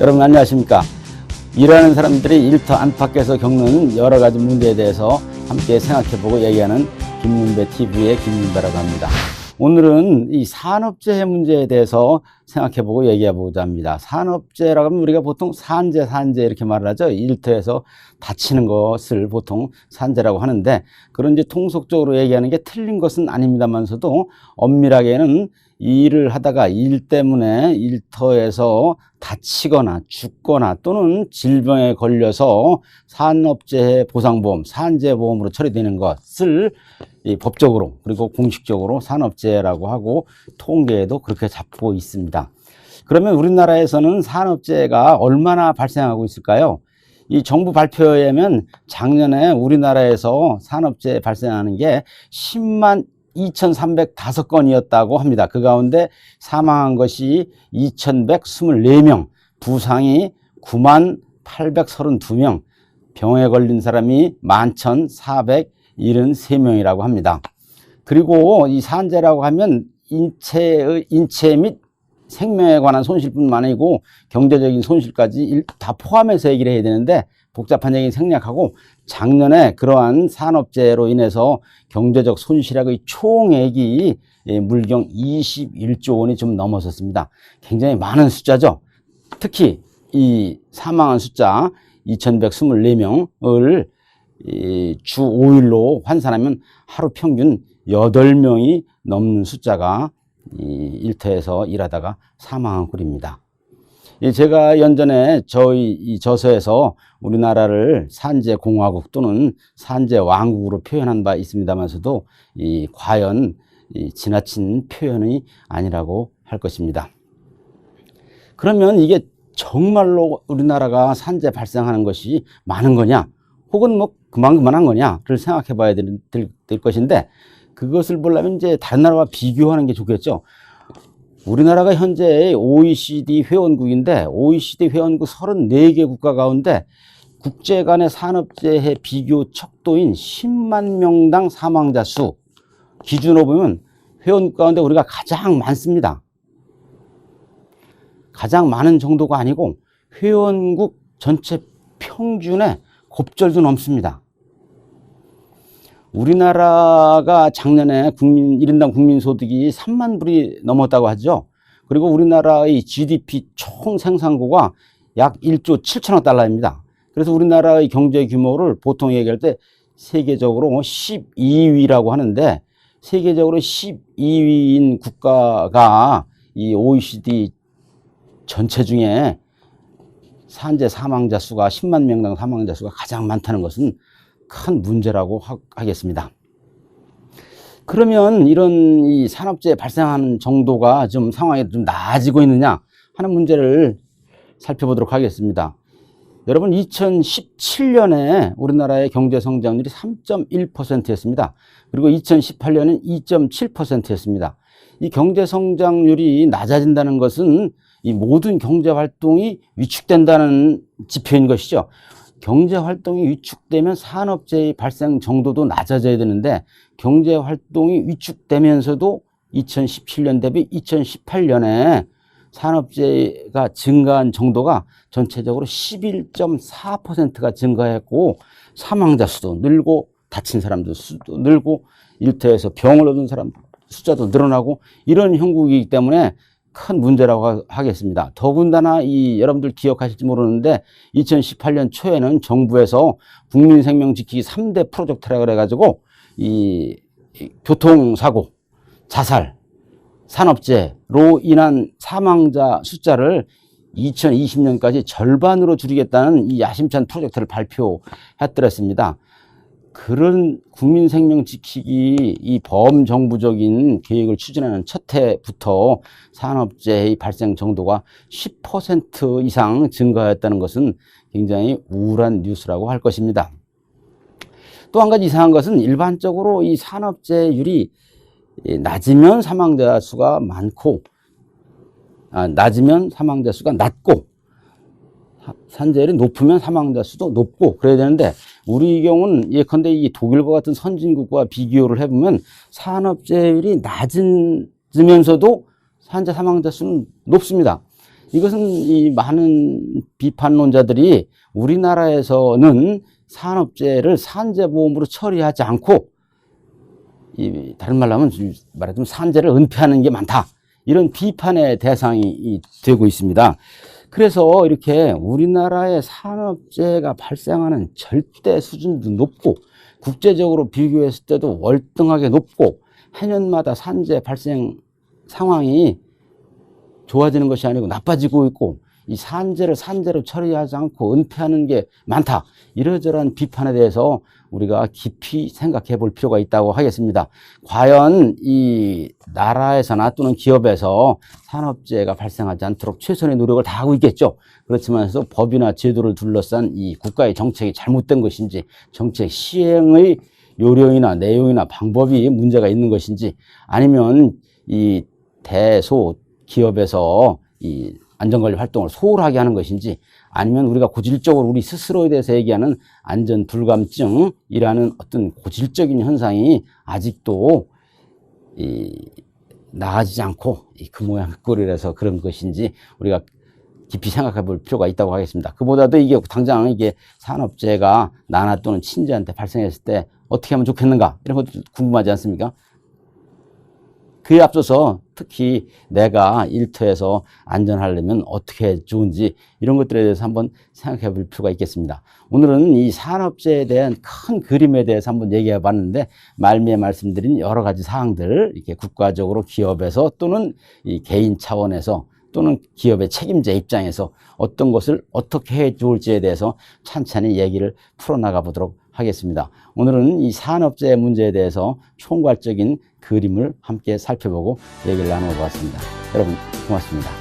여러분 안녕하십니까? 일하는 사람들이 일터 안팎에서 겪는 여러 가지 문제에 대해서 함께 생각해보고 얘기하는 김문배 TV의 김문배라고 합니다. 오늘은 이 산업재해 문제에 대해서 생각해보고 얘기해보자 합니다. 산업재해라고 하면 우리가 보통 산재, 산재 이렇게 말을 하죠. 일터에서 다치는 것을 보통 산재라고 하는데 그런 이제 통속적으로 얘기하는 게 틀린 것은 아닙니다만서도 엄밀하게는 일을 하다가 일 때문에 일터에서 다치거나 죽거나 또는 질병에 걸려서 산업재해 보상보험, 산재보험으로 처리되는 것을 이 법적으로 그리고 공식적으로 산업재해라고 하고 통계에도 그렇게 잡고 있습니다. 그러면 우리나라에서는 산업재해가 얼마나 발생하고 있을까요? 이 정부 발표에 의하면 작년에 우리나라에서 산업재해 발생하는 게 10만 2,305건이었다고 합니다. 그 가운데 사망한 것이 2,124명, 부상이 9만 832명, 병에 걸린 사람이 11,473명이라고 합니다. 그리고 이 산재라고 하면 인체의, 인체 및 생명에 관한 손실뿐만 아니고 경제적인 손실까지 일- 다 포함해서 얘기를 해야 되는데 복잡한 얘기는 생략하고 작년에 그러한 산업재해로 인해서 경제적 손실액의 총액이 예, 물경 21조 원이 좀 넘어섰습니다. 굉장히 많은 숫자죠. 특히 이 사망한 숫자 2,124명을 주 5일로 환산하면 하루 평균 8명이 넘는 숫자가 이 일터에서 일하다가 사망한 꼴입니다. 예, 제가 연전에 저희 이 저서에서 우리나라를 산재 공화국 또는 산재 왕국으로 표현한 바 있습니다만서도 이 과연 이 지나친 표현이 아니라고 할 것입니다. 그러면 이게 정말로 우리나라가 산재 발생하는 것이 많은 거냐, 혹은 뭐 그만 그만한 거냐를 생각해 봐야 될, 될, 될 것인데 그것을 보려면 이제 다른 나라와 비교하는 게 좋겠죠. 우리나라가 현재 OECD 회원국인데 OECD 회원국 34개 국가 가운데 국제 간의 산업재해 비교 척도인 10만 명당 사망자 수 기준으로 보면 회원국 가운데 우리가 가장 많습니다. 가장 많은 정도가 아니고 회원국 전체 평균의 곱절도 넘습니다. 우리나라가 작년에 국민, 1인당 국민소득이 3만 불이 넘었다고 하죠. 그리고 우리나라의 GDP 총 생산고가 약 1조 7천억 달러입니다. 그래서 우리나라의 경제 규모를 보통 얘기할 때 세계적으로 12위라고 하는데 세계적으로 12위인 국가가 이 OECD 전체 중에 산재 사망자 수가 10만 명당 사망자 수가 가장 많다는 것은 큰 문제라고 하, 하겠습니다. 그러면 이런 이 산업재해 발생하는 정도가 좀 상황이 좀 나아지고 있느냐 하는 문제를 살펴보도록 하겠습니다. 여러분 2017년에 우리나라의 경제 성장률이 3.1%였습니다. 그리고 2018년은 2.7%였습니다. 이 경제 성장률이 낮아진다는 것은 이 모든 경제 활동이 위축된다는 지표인 것이죠. 경제 활동이 위축되면 산업재해 발생 정도도 낮아져야 되는데 경제 활동이 위축되면서도 2017년 대비 2018년에 산업재해가 증가한 정도가 전체적으로 11.4%가 증가했고 사망자 수도 늘고 다친 사람들 수도 늘고 일터에서 병을 얻은 사람 숫자도 늘어나고 이런 형국이기 때문에 큰 문제라고 하- 하겠습니다. 더군다나 이 여러분들 기억하실지 모르는데 2018년 초에는 정부에서 국민 생명 지키기 3대 프로젝트라 그래 가지고 이, 이 교통사고, 자살, 산업재해로 인한 사망자 숫자를 2020년까지 절반으로 줄이겠다는 이 야심찬 프로젝트를 발표했더랬습니다. 그런 국민 생명 지키기 이 범정부적인 계획을 추진하는 첫 해부터 산업재해 발생 정도가 10% 이상 증가했다는 것은 굉장히 우울한 뉴스라고 할 것입니다. 또 한 가지 이상한 것은 일반적으로 이 산업재해율이 낮으면 사망자 수가 많고 아, 낮으면 사망자 수가 낮고 산재율이 높으면 사망자 수도 높고 그래야 되는데 우리 경우는 예컨대 이 독일과 같은 선진국과 비교를 해보면 산업재율이 낮으면서도 산재 사망자 수는 높습니다. 이것은 이 많은 비판론자들이 우리나라에서는 산업재해를 산재보험으로 처리하지 않고 이 다른 말로 하면 말하자면 산재를 은폐하는 게 많다. 이런 비판의 대상이 이 되고 있습니다. 그래서 이렇게 우리나라의 산업재해가 발생하는 절대 수준도 높고 국제적으로 비교했을 때도 월등하게 높고 해년마다 산재 발생 상황이 좋아지는 것이 아니고 나빠지고 있고 이 산재를 산재로 처리하지 않고 은폐하는 게 많다. 이러저러한 비판에 대해서 우리가 깊이 생각해 볼 필요가 있다고 하겠습니다. 과연 이 나라에서나 또는 기업에서 산업재해가 발생하지 않도록 최선의 노력을 다하고 있겠죠. 그렇지만서 법이나 제도를 둘러싼 이 국가의 정책이 잘못된 것인지 정책 시행의 요령이나 내용이나 방법이 문제가 있는 것인지 아니면 이 대소 기업에서 이 안전관리 활동을 소홀하게 하는 것인지 아니면 우리가 고질적으로 우리 스스로에 대해서 얘기하는 안전 불감증이라는 어떤 고질적인 현상이 아직도 이 나아지지 않고 이그 모양 그 꼴이라서 그런 것인지 우리가 깊이 생각해 볼 필요가 있다고 하겠습니다. 그보다도 이게 당장 이게 산업재해가 나나 또는 친지한테 발생했을 때 어떻게 하면 좋겠는가 이런 것도 궁금하지 않습니까? 그에 앞서서 특히 내가 일터에서 안전하려면 어떻게 해 좋은지 이런 것들에 대해서 한번 생각해 볼 필요가 있겠습니다. 오늘은 이 산업재해에 대한 큰 그림에 대해서 한번 얘기해 봤는데 말미에 말씀드린 여러 가지 사항들 이렇게 국가적으로 기업에서 또는 이 개인 차원에서 또는 기업의 책임자 입장에서 어떤 것을 어떻게 해 좋을지에 대해서 찬찬히 얘기를 풀어나가 보도록 하겠습니다. 오늘은 이 산업재해 문제에 대해서 총괄적인 그림을 함께 살펴보고 얘기를 나누어 보았습니다. 여러분 고맙습니다.